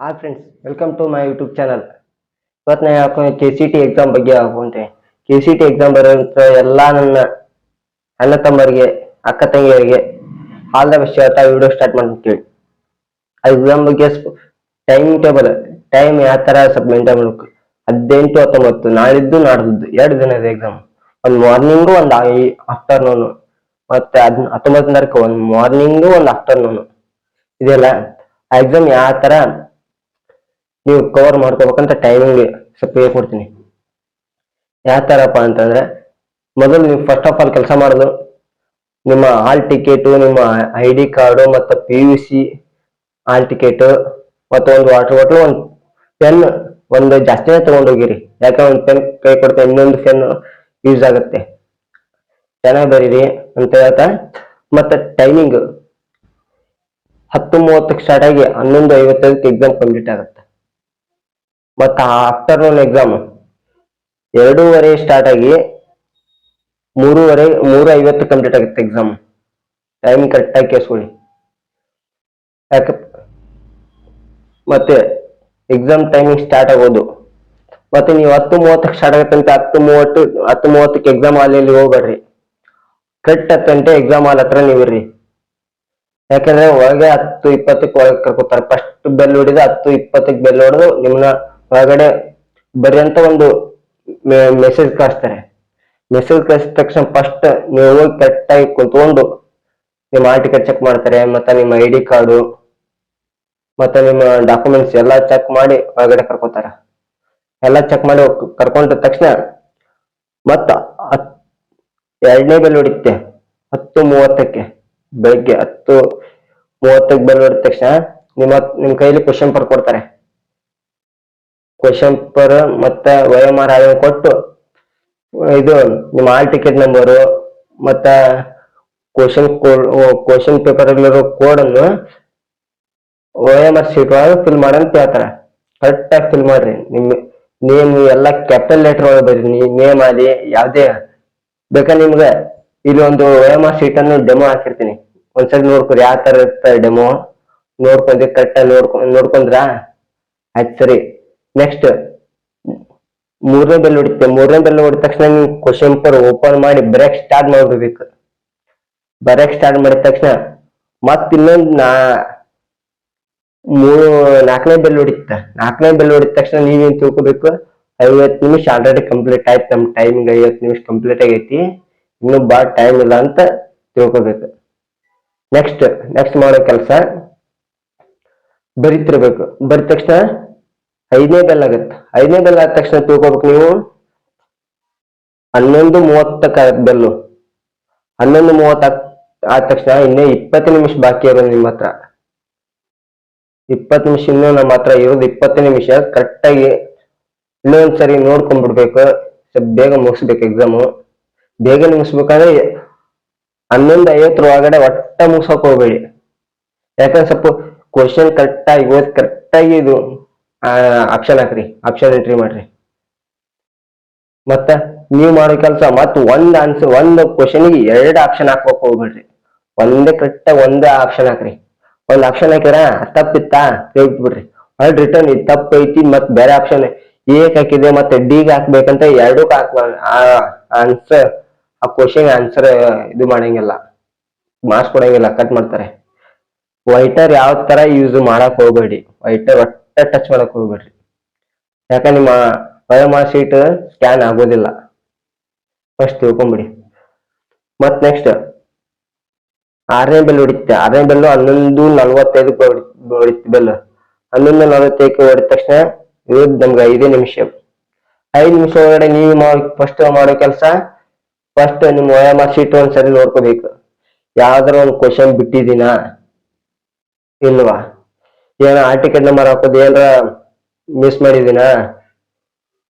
Hi friends welcome to my YouTube channel ಇವತ್ತು ನಾನು ಹೇಳ್ಕೊಂಡು ಕೆ ಸಿ ಟಿ ಎಕ್ಸಾಮ್ ಬಗ್ಗೆ ಹಾಕೊಂತೆ ಕೆ ಸಿ ಟಿ ಎಕ್ಸಾಮ್ ಬರೋಂಥ ಎಲ್ಲ ನನ್ನ ಅಣ್ಣ ತಮ್ಮರಿಗೆ, ಅಕ್ಕ ತಂಗಿಯರಿಗೆ ಆಲ್ ದ ಬೆಸ್ಟ್ ಹೇಳ್ತಾ ವಿಡಿಯೋ ಸ್ಟಾರ್ಟ್ ಮಾಡ್ತೀನಿ ಆ ಎಕ್ಸಾಮ್ ಬಗ್ಗೆ ಟೈಮ್ ಟೇಬಲ್ ಟೈಮ್ ಯಾವ ಥರ ಸ್ವಲ್ಪ ಮೇಂಟೈನ್ ಮಾಡಬೇಕು. ಹದಿನೆಂಟು ಹತ್ತೊಂಬತ್ತು, ನಾಳಿದ್ದು ನಾಡ್ದು ಎರಡು ದಿನ ಇದೆ ಎಕ್ಸಾಮ್ ಒಂದು ಮಾರ್ನಿಂಗು ಒಂದು ಆಫ್ಟರ್ನೂನು ಮತ್ತೆ ಅದ್ ಹತ್ತೊಂಬತ್ತನೇ ತಾರೀಕು ಒಂದು ಮಾರ್ನಿಂಗು ಒಂದು ಆಫ್ಟರ್ನೂನು ಇದೆಲ್ಲ ಆ ಎಕ್ಸಾಮ್ ಯಾವ ಥರ ನೀವು ಕವರ್ ಮಾಡ್ಕೋಬೇಕಂತ ಟೈಮಿಂಗ್ ಸ್ವಲ್ಪ ಹೇಳ್ಕೊಡ್ತೀನಿ ಯಾವ ಥರಪ್ಪ ಅಂತಂದ್ರೆ, ಮೊದಲು ನೀವು ಫಸ್ಟ್ ಆಫ್ ಆಲ್ ಕೆಲಸ ಮಾಡೋದು, ನಿಮ್ಮ ಹಾಲ್ ಟಿಕೆಟು ನಿಮ್ಮ ಐ ಡಿ ಕಾರ್ಡು ಮತ್ತು P U C hall ticket ಮತ್ತು ಒಂದು ವಾಟರ್ ಬಾಟ್ಲು ಒಂದು ಪೆನ್ ಒಂದು ಜಾಸ್ತಿನೇ ತೊಗೊಂಡೋಗಿರಿ. ಯಾಕೆ ಒಂದು ಪೆನ್ ಕೈ ಕೊಡ್ತಾ ಇನ್ನೊಂದು ಪೆನ್ ಯೂಸ್ ಆಗುತ್ತೆ. ಚೆನ್ನಾಗಿ ಬರೀರಿ ಅಂತ ಹೇಳ್ತಾ, ಮತ್ತು ಟೈಮಿಂಗ್ ಹತ್ತು ಮೂವತ್ತಕ್ಕೆ ಸ್ಟಾರ್ಟ್ ಆಗಿ ಹನ್ನೊಂದು ಐವತ್ತೈದಕ್ಕೆ ಎಕ್ಸಾಮ್ ಕಂಪ್ಲೀಟ್ ಆಗುತ್ತೆ. ಮತ್ತು ಆಫ್ಟರ್ನೂನ್ ಎಕ್ಸಾಮ್ ಎರಡೂವರೆ ಸ್ಟಾರ್ಟ್ ಆಗಿ ಮೂರುವರೆ ಮೂರು ಐವತ್ತು ಕಂಪ್ಲೀಟ್ ಆಗುತ್ತೆ ಎಕ್ಸಾಮ್ ಟೈಮ್ ಕರೆಕ್ಟಾಗಿ ಕೇಳಿಸ್ಕೊಳ್ಳಿ. ಯಾಕೆ ಮತ್ತೆ ಎಕ್ಸಾಮ್ ಟೈಮಿಂಗ್ ಸ್ಟಾರ್ಟ್ ಆಗೋದು. ಮತ್ತೆ ನೀವು ಹತ್ತು ಮೂವತ್ತಕ್ಕೆ ಸ್ಟಾರ್ಟ್ ಆಗುತ್ತೆ ಅಂತ ಹತ್ತು ಮೂವತ್ತು, ಹತ್ತು ಮೂವತ್ತಕ್ಕೆ ಎಕ್ಸಾಮ್ ಹಾಲಲ್ಲಿ ಹೋಗ್ಬೇಡ್ರಿ. ಕರೆಕ್ಟ್ ಹತ್ತು ಗಂಟೆ ಎಕ್ಸಾಮ್ ಹಾಲ್ ಹತ್ರ ನೀವು ಇರ್ರಿ. ಯಾಕಂದ್ರೆ ಒಳಗೆ ಹತ್ತು ಇಪ್ಪತ್ತಕ್ಕೆ ಒಳಗೆ ಕರ್ಕೋತಾರೆ. ಫಸ್ಟ್ ಬೆಲ್ ಹೊಡಿದು ಹತ್ತು ಇಪ್ಪತ್ತಕ್ಕೆ ಬೆಲ್ ಹೊಡೆದು ನಿಮ್ಮನ್ನ ಒಳಗಡೆ ಬರ್ರಿ ಅಂತ ಒಂದು ಮೆಸೇಜ್ ಕಳಿಸ್ತಾರೆ. ಮೆಸೇಜ್ ಕಳಿಸಿದ ತಕ್ಷಣ ಫಸ್ಟ್ ನೀವು ಹೋಗಿ ಕರೆಕ್ಟಾಗಿ ಕುತ್ಕೊಂಡು ನಿಮ್ಮ ಆರ್ ಟಿಕೆಟ್ ಚೆಕ್ ಮಾಡ್ತಾರೆ, ಮತ್ತೆ ನಿಮ್ಮ ಐ ಡಿ ಕಾರ್ಡು ಮತ್ತೆ ನಿಮ್ಮ ಡಾಕ್ಯುಮೆಂಟ್ಸ್ ಎಲ್ಲ ಚೆಕ್ ಮಾಡಿ ಒಳಗಡೆ ಕರ್ಕೋತಾರ. ಎಲ್ಲ ಚೆಕ್ ಮಾಡಿ ಕರ್ಕೊಂಡ ತಕ್ಷಣ ಮತ್ತ ಎರಡನೇ ಬೆಲ್ ಹೊಡಿತೆ ಹತ್ತು ಮೂವತ್ತಕ್ಕೆ, ಬೆಳಿಗ್ಗೆ ಹತ್ತು ಮೂವತ್ತಕ್ಕೆ ಬೆಲ್ ಹೊಡಿದ ತಕ್ಷಣ ನಿಮ್ಮ ನಿಮ್ಮ ಕೈಲಿ ಕ್ವಶನ್ ಪೇಪರ್ ಕೊಡ್ತಾರೆ. ಕ್ವಶನ್ ಪೇಪರ್ ಮತ್ತೆ ಆರ್ ಕೊಟ್ಟು, ಇದು ನಿಮ್ಮ ಆಲ್ ಟಿಕೆಟ್ ನಂಬರು ಮತ್ತ ಕ್ವಶನ್ ಕೋಡ್ ಕ್ವಶನ್ ಪೇಪರ್ ಅಲ್ಲಿರೋ ಕೋಡ್ ಅನ್ನು ಆರ್ ಶೀಟ್ ಒಳಗೆ ಫಿಲ್ ಮಾಡಂತ ಹೇಳ್ತಾರ. ಕರೆಕ್ಟ್ ಆಗಿ ಫಿಲ್ ಮಾಡ್ರಿ. ನಿಮ್ ನೇಮ್ ಎಲ್ಲ ಕ್ಯಾಪಿಟಲ್ ಲೆಟರ್ ಒಳಗೆ ಬರ್ರಿ. ನೇಮ್ ಆದಿ ಯಾವ್ದೇ, ಬೇಕಾ ನಿಮ್ಗೆ? ಇಲ್ಲಿ ಒಂದು ಆರ್ ಶೀಟ್ ಅನ್ನು ಡೆಮೋ ಹಾಕಿರ್ತೀನಿ. ಒಂದ್ಸರಿ ನೋಡ್ಕೊರಿ, ಯಾವ ತರ ಇರ್ತಾರೆ ಡೆಮೋ ನೋಡ್ಕೊಂಡ್ರಿ ಕರೆಕ್ಟ್ ಆಗಿ ನೋಡ್ಕೊಂಡ್ ನೋಡ್ಕೊಂಡ್ರಾ? ಆಯ್ತು ಸರಿ. ನೆಕ್ಸ್ಟ್ ಮೂರನೇ ಬೆಲ್ ಹೊಡಿತೆ, ಮೂರನೇ ಬೆಲ್ ಹೊಡಿದ ತಕ್ಷಣ ನೀವು ಕ್ವಶನ್ ಪೇಪರ್ ಓಪನ್ ಮಾಡಿ ಬರೆಯಕ್ ಸ್ಟಾರ್ಟ್ ಮಾಡ್ಬೇಕು. ಬರೆಯಕ್ ಸ್ಟಾರ್ಟ್ ಮಾಡಿದ ತಕ್ಷಣ ಮತ್ ಇನ್ನೊಂದು ನಾ, ಮೂರು, ನಾಲ್ಕನೇ ಬೆಲ್ ಹೊಡಿತ. ನಾಲ್ಕನೇ ಬೆಲ್ ಹೊಡಿದ ತಕ್ಷಣ ನೀವೇನು ತಿಳ್ಕೊಬೇಕು? ಐವತ್ತು ನಿಮಿಷ ಆಲ್ರೆಡಿ ಕಂಪ್ಲೀಟ್ ಆಯ್ತು, ನಮ್ ಟೈಮಿಂಗ್ ಐವತ್ತು ನಿಮಿಷ ಕಂಪ್ಲೀಟ್ ಆಗೈತಿ. ಇನ್ನು ಬಾಳ ಟೈಮ್ ಇಲ್ಲ ಅಂತ ತಿಳ್ಕೊಬೇಕು. ನೆಕ್ಸ್ಟ್ ನೆಕ್ಸ್ಟ್ ಮಾಡೋ ಕೆಲಸ ಬರಿತಿರ್ಬೇಕು. ಬರಿದ ತಕ್ಷಣ ಐದನೇ ಬೆಲ್ ಆಗುತ್ತೆ. ಐದನೇ ಬೆಲ್ ಆದ ತಕ್ಷಣ ತಿಳ್ಕೊಬೇಕು ನೀವು. ಹನ್ನೊಂದು ಮೂವತ್ತ ಬೆಲ್ಲು. ಹನ್ನೊಂದು ಮೂವತ್ತ ಆದ ತಕ್ಷಣ ಇನ್ನೇ ಇಪ್ಪತ್ತು ನಿಮಿಷ ಬಾಕಿ ಇರೋದು ನಿಮ್ಮ ಹತ್ರ. ಇಪ್ಪತ್ತು ನಿಮಿಷ ಇನ್ನೂ ನಮ್ಮ ಹತ್ರ ಇರೋದು ಇಪ್ಪತ್ತು ನಿಮಿಷ ಕರೆಕ್ಟಾಗಿ ಇನ್ನೊಂದ್ಸರಿ ನೋಡ್ಕೊಂಡ್ಬಿಡ್ಬೇಕು. ಸ್ವಲ್ಪ ಬೇಗ ಮುಗಿಸ್ಬೇಕು ಎಕ್ಸಾಮು ಬೇಗ ಮುಗಿಸ್ಬೇಕಾದ್ರೆ ಹನ್ನೊಂದು ಐವತ್ತರ ಒಳಗಡೆ ಒಟ್ಟ ಮುಗಿಸೋಕೆ ಹೋಗ್ಬೇಡಿ. ಯಾಕಂದ್ರೆ ಸ್ವಲ್ಪ ಕ್ವಶನ್ ಕರೆಕ್ಟಾಗಿ ಓದ್ ಕರೆಕ್ಟಾಗಿ ಇದು ಆಪ್ಷನ್ ಹಾಕ್ರಿ ಆಪ್ಷನ್ ಎಂಟ್ರಿ ಮಾಡ್ರಿ. ಮತ್ತ ನೀವು ಮಾಡೋ ಕೆಲಸ ಮತ್ ಒಂದ್ ಆನ್ಸರ್ ಒಂದ್ ಕ್ವಶನ್ಗೆ ಎರಡು ಆಪ್ಷನ್ ಹಾಕ್ಬೇಕು ಹೋಗ್ಬೇಡ್ರಿ. ಒಂದೇ ಕರೆಕ್ಟ್ ಒಂದೇ ಆಪ್ಷನ್ ಹಾಕ್ರಿ. ಒಂದ್ ಆಪ್ಷನ್ ಹಾಕಿರ ತಪ್ಪಿತ್ತಾ ಬಿಡ್ರಿ ಹೊಳ್ ರಿಟರ್ನ್ ಇದು ತಪ್ಪ ಐತಿ ಮತ್ ಬೇರೆ ಆಪ್ಷನ್ ಏಕ್ ಹಾಕಿದೆ ಮತ್ತೆ ಡಿಗ್ ಹಾಕ್ಬೇಕಂತ ಎರಡಕ್ಕೂ ಹಾಕ್ಬಾರ್ದು ಆನ್ಸರ್ ಆ ಕ್ವಶನ್ ಆನ್ಸರ್ ಇದು ಮಾಡಂಗಿಲ್ಲ. ಮಾರ್ಕ್ಸ್ ಕೊಡಂಗಿಲ್ಲ ಕಟ್ ಮಾಡ್ತಾರೆ. ವೈಟರ್ ಯಾವ ತರ ಯೂಸ್ ಮಾಡಕ್ ಹೋಗ್ಬೇಡಿ. ವೈಟರ್ ಟಚ್ ಮಾಡಕ್ ಹೋಗ್ಬೇಡ್ರಿ. ಯಾಕಂದ್ರೆ ನಿಮ್ಮ ಬಯೋಮಾಸ್ ಶೀಟ್ ಸ್ಕ್ಯಾನ್ ಆಗೋದಿಲ್ಲ. ಫಸ್ಟ್ ತಿಳ್ಕೊಂಬಿಡಿ. ಮತ್ ನೆಕ್ಸ್ಟ್ ಆರನೇ ಬೆಲ್ ಹೊಡಿತೆ ಆರನೇ ಬೆಲ್ಲು ಹನ್ನೊಂದು ನಲ್ವತ್ತೈದಕ್ಕೆ ಹೊಡಿತ ಬೆಲ್ ಹನ್ನೊಂದು ನಲ್ವತ್ತೈದಕ್ಕೆ ಹೊಡಿದ ತಕ್ಷಣ ಇರೋದು ನಮ್ಗೆ ಐದೇ ನಿಮಿಷ. ಐದು ನಿಮಿಷ ಒಳಗಡೆ ನೀವು ಫಸ್ಟ್ ಮಾಡೋ ಕೆಲಸ ಫಸ್ಟ್ ನಿಮ್ಮ ಒಯಾಮಾರ್ ಶೀಟ್ ಒಂದ್ಸರಿ ನೋಡ್ಕೋಬೇಕು. ಯಾವ್ದಾರ ಒಂದು ಕ್ವಶನ್ ಬಿಟ್ಟಿದ್ದೀನಾ? ಇಲ್ವಾ? ಏನ ಆ ಟಿಕೆಟ್ ನಂಬರ್ ಹಾಕೋದು ಏನಾರ ಮಿಸ್ ಮಾಡಿದೀನಾ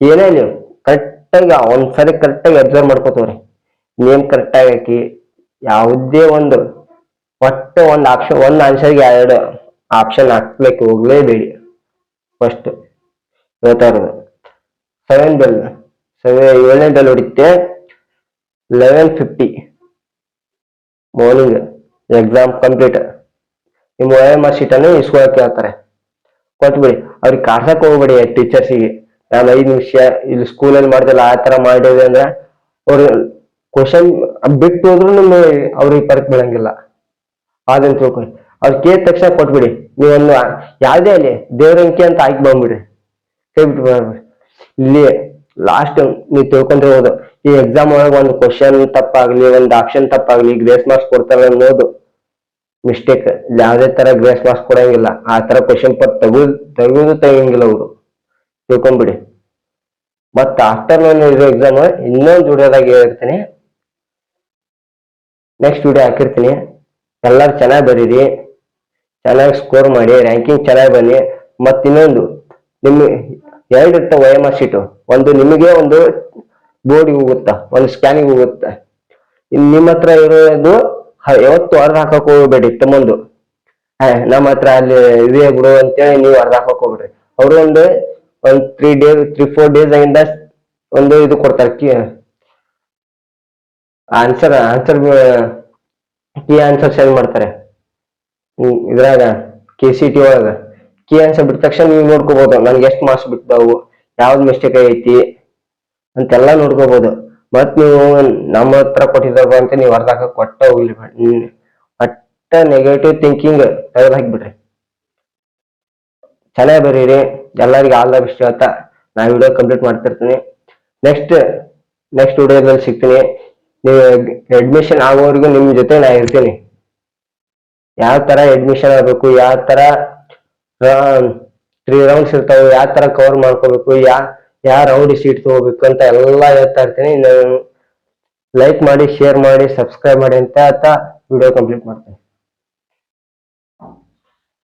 ಏನೇ ನೀವು ಕರೆಕ್ಟಾಗಿ ಒಂದ್ಸರಿ ಕರೆಕ್ಟಾಗಿ ಅಬ್ಸರ್ವ್ ಮಾಡ್ಕೋತವ್ರಿ ನೇಮ್ ಕರೆಕ್ಟಾಗಿ ಹಾಕಿ, ಯಾವುದೇ ಒಂದು, ಒಟ್ಟು ಒಂದು ಆಪ್ಷನ್ ಒಂದು ಆನ್ಸರ್ಗೆ ಎರಡು ಆಪ್ಷನ್ ಹಾಕ್ಲಿಕ್ಕೆ ಹೋಗ್ಲೇಬೇಡಿ. ಫಸ್ಟ್ ಹೇಳ್ತಾ ಇರೋದು. ಸೆವೆನ್ ಬೆಲ್ ಸೆವೆ ಏಳನೇ bell ಹೊಡಿತೆ eleven fifty morning exam complete ನಿಮ್ಮ ಒ ಎಂ ಆರ್ ಶೀಟನ್ನು ಇಸ್ಕೊಳಕ್ಕೆ ಹೇಳ್ತಾರೆ ಕೊಟ್ಬಿಡಿ, ಅವ್ರಿಗೆ ಕಾಡ್ಸಕ್ ಹೋಗ್ಬೇಡಿ ಟೀಚರ್ಸಿಗೆ ನಾನು ಐದು ನಿಮಿಷ ಇಲ್ಲಿ ಸ್ಕೂಲಲ್ಲಿ ಮಾಡ್ದಲ್ಲ ಆ ತರ ಮಾಡಿದೆ ಅಂದ್ರೆ ಅವ್ರು ಕ್ವಶನ್ ಬಿಟ್ಟು ಹೋದ್ರು ನಿಮ್ಗೆ ಅವ್ರಿಗೆ ಪರಕ್ ಬಿಡಂಗಿಲ್ಲ ಅದನ್ನ ತಿಳ್ಕೊಳ್ಳಿ ಅವ್ರು ಕೇಳಿದ ತಕ್ಷಣ ಕೊಟ್ಬಿಡಿ, ನೀವೊಂದು ಯಾವುದೇ ಅಲ್ಲಿ ದೇವ್ರ ಅಂಕಿ ಅಂತ ಆಯ್ಕೆ ಬಂದ್ಬಿಡ್ರಿ. ಕೈ ಬರ್ಬಿಡಿ ಇಲ್ಲಿ ಲಾಸ್ಟ್ ನೀವು ತಿಳ್ಕೊಂಡಿರ್ಬೋದು ಈ ಎಕ್ಸಾಮ್ ಒಳಗೆ ಒಂದು ಕ್ವಶನ್ ತಪ್ಪಾಗ್ಲಿ, ಒಂದು ಆಪ್ಷನ್ ತಪ್ಪಾಗ್ಲಿ ಗ್ರೇಸ್ ಮಾರ್ಕ್ಸ್ ಕೊಡ್ತಾರೆ ಅನ್ನೋದು. ಮಿಸ್ಟೇಕ್ ಯಾವುದೇ ತರ ಗ್ರೇಸ್ ಮಾರ್ಕ್ಸ್ ಕೊಡಂಗಿಲ್ಲ. ಆ ತರ ಕ್ವಶನ್ ಪೇಪರ್ ತೆಗೆದು ತೆಗೆದು ತೆಗಿಯಂಗಿಲ್ಲ ಅವರು. ತಿಳ್ಕೊಂಬಿಡಿ ಮತ್ತ ಆಫ್ಟರ್ನೂನ್ ಇರೋ ಎಕ್ಸಾಮ್ ಇನ್ನೊಂದು ವಿಡಿಯೋದಾಗ ಹೇಳಿರ್ತೀನಿ ನೆಕ್ಸ್ಟ್ ವಿಡಿಯೋ ಹಾಕಿರ್ತೀನಿ. ಎಲ್ಲರೂ ಚೆನ್ನಾಗಿ ಬರೀರಿ. ಚೆನ್ನಾಗಿ ಸ್ಕೋರ್ ಮಾಡಿ ರ್ಯಾಂಕಿಂಗ್ ಚೆನ್ನಾಗಿ ಬನ್ನಿ. ಮತ್ತೆ ಇನ್ನೊಂದು ನಿಮ್ಮ ಎರಡು ಇರ್ತ ಒ ಎಂ ಆರ್ ಶೀಟು ಒಂದು ನಿಮಗೆ ಒಂದು ಬೋರ್ಡಿಗೆ ಹೋಗುತ್ತಾ? ಒಂದು ಸ್ಕ್ಯಾನಿಗೆ ಹೋಗುತ್ತೆ? ನಿಮ್ಮ ಹತ್ರ ಇರೋದು ಯಾವತ್ತು ಅರ್ಧ ಹಾಕಕ್ ಹೋಗ್ಬೇಡಿ ತಮ್ಮಂದು ಹಾ, ನಮ್ಮ ಹತ್ರ ಅಲ್ಲಿ ಇದೆ ಬಿಡು ಅಂತೇಳಿ ನೀವು ಅರ್ಧ ಹಾಕಕ್ ಹೋಗ್ಬೇಡ್ರಿ. ಅವರು ಒಂದು ಒಂದ್ three days three four days ಆಗಿಂದ ಒಂದು ಇದು ಕೊಡ್ತಾರೆ key answer answer key answer send ಮಾಡ್ತಾರೆ. ಇದ್ರಾಗ ಕೆ ಸಿ ಟಿ ಒಳಗ. ಕೀ ಆನ್ಸರ್ ಬಿಟ್ಟ ತಕ್ಷಣ ನೀವು ನೋಡ್ಕೋಬಹುದು ನನ್ಗೆ ಎಷ್ಟು ಮಾರ್ಕ್ಸ್ ಬಿಡ್ತಾವು ಯಾವ್ದು ಮಿಸ್ಟೇಕ್ ಐತಿ ಅಂತೆಲ್ಲ ನೋಡ್ಕೋಬಹುದು ಮತ್ ನೀವು ನಮ್ಮ ಹತ್ರ ಕೊಟ್ಟಿದ್ದಾಗ ಅಂತ ನೀವು ಅರ್ಧಾಕ ಕೊಟ್ಟ ಹೋಗ್ಲಿ ಅಟ್ಟ ನೆಗೆಟಿವ್ ಥಿಂಕಿಂಗ್ ತೆಗೆದು ಹಾಕ್ಬಿಡ್ರಿ. ಚೆನ್ನಾಗಿ ಬರೀರಿ. ಎಲ್ಲರಿಗೆ ಆಲ್ ದ ಬೆಸ್ಟ್ ಹೇಳ್ತಾ ನಾ ವಿಡಿಯೋ ಕಂಪ್ಲೀಟ್ ಮಾಡ್ತಿರ್ತೀನಿ. ನೆಕ್ಸ್ಟ್ ನೆಕ್ಸ್ಟ್ ವಿಡಿಯೋದಲ್ಲಿ ಸಿಗ್ತೀನಿ. ನೀವು ಅಡ್ಮಿಷನ್ ಆಗೋವರೆಗೂ ನಿಮ್ಮ ಜೊತೆ ನಾ ಇರ್ತೀನಿ. ಯಾವ ತರ ಅಡ್ಮಿಷನ್ ಆಗಬೇಕು, ಯಾವ ತರ ತ್ರೀ ರೌಂಡ್ಸ್ ಇರ್ತಾವೆ, ಯಾವ ತರ ಕವರ್ ಮಾಡ್ಕೋಬೇಕು, ಯಾ ಯಾವ ರೌಡಿ ಸೀಟ್ ತಗೋಬೇಕು ಅಂತ ಎಲ್ಲ ಹೇಳ್ತಾ ಇರ್ತೀನಿ. ಲೈಕ್ ಮಾಡಿ ಶೇರ್ ಮಾಡಿ ಸಬ್ಸ್ಕ್ರೈಬ್ ಮಾಡಿ ಅಂತ ವಿಡಿಯೋ ಕಂಪ್ಲೀಟ್ ಮಾಡ್ತೀನಿ.